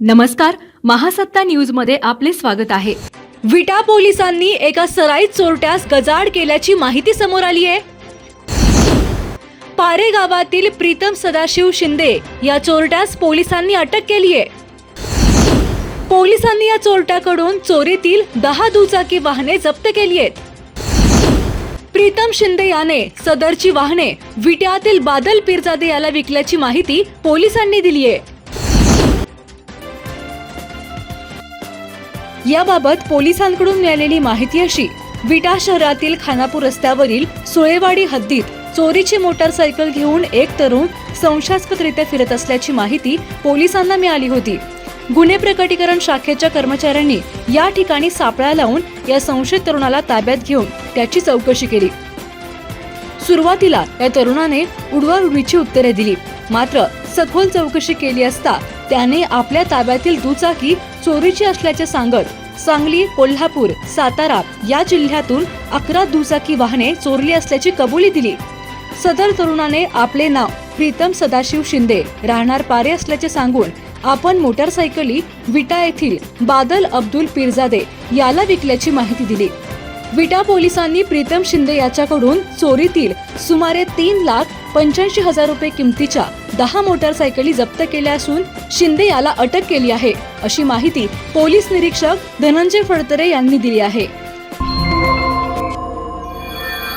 नमस्कार महासत्ता न्यूजमध्ये आपले स्वागत आहे. विटा पोलिसांनी एका सराईत चोरट्यास गजाड केल्याची माहिती समोर आली आहे. पारे गावातील प्रीतम सदाशिव शिंदे या चोरट्यास पोलिसांनी अटक केली आहे. पोलिसांनी या चोरट्याकडून चोरीतील दहा दुचाकी वाहने जप्त केली आहेत. प्रीतम शिंदे याने सदरची वाहने विट्यातील बादल पिरजादे याला विकल्याची माहिती पोलिसांनी दिली आहे. याबाबत पोलिसांकडून मिळालेली माहिती अशी विटा शहरातील खानापूर रस्त्यावरील सुळेवाडी हद्दीत चोरीची मोटारसायकल घेऊन एक तरुण संशयास्पदरित्या फिरत असल्याची माहिती पोलिसांना मिळाली होती. गुन्हे प्रकटीकरण शाखेच्या कर्मचाऱ्यांनी या ठिकाणी सापळा लावून या संशयित तरुणाला ताब्यात घेऊन त्याची चौकशी केली. सुरुवातीला या तरुणाने उडवाउडवीची उत्तरे दिली मात्र सखोल चौकशी केली असता त्याने आपल्या ताब्यातील दुचाकी चोरीची असल्याचे सांगत सांगली कोल्हापूर सातारा या जिल्ह्यातून अकरा दुचाकी वाहने चोरली असल्याची कबुली दिली. सदर तरुणाने आपले नाव प्रीतम सदाशिव शिंदे राहणार पारे असल्याचे सांगून आपण मोटारसायकली विटा येथील बादल अब्दुल पिरजादे याला विकल्याची माहिती दिली. विटा पोलिसांनी प्रीतम शिंदे याच्याकडून चोरीतील सुमारे तीन लाख पंच्याऐंशी हजार रुपये किमतीच्या दहा मोटारसायकली जप्त केल्या असून शिंदे याला अटक केली आहे अशी माहिती पोलीस निरीक्षक धनंजय फडतरे यांनी दिली आहे.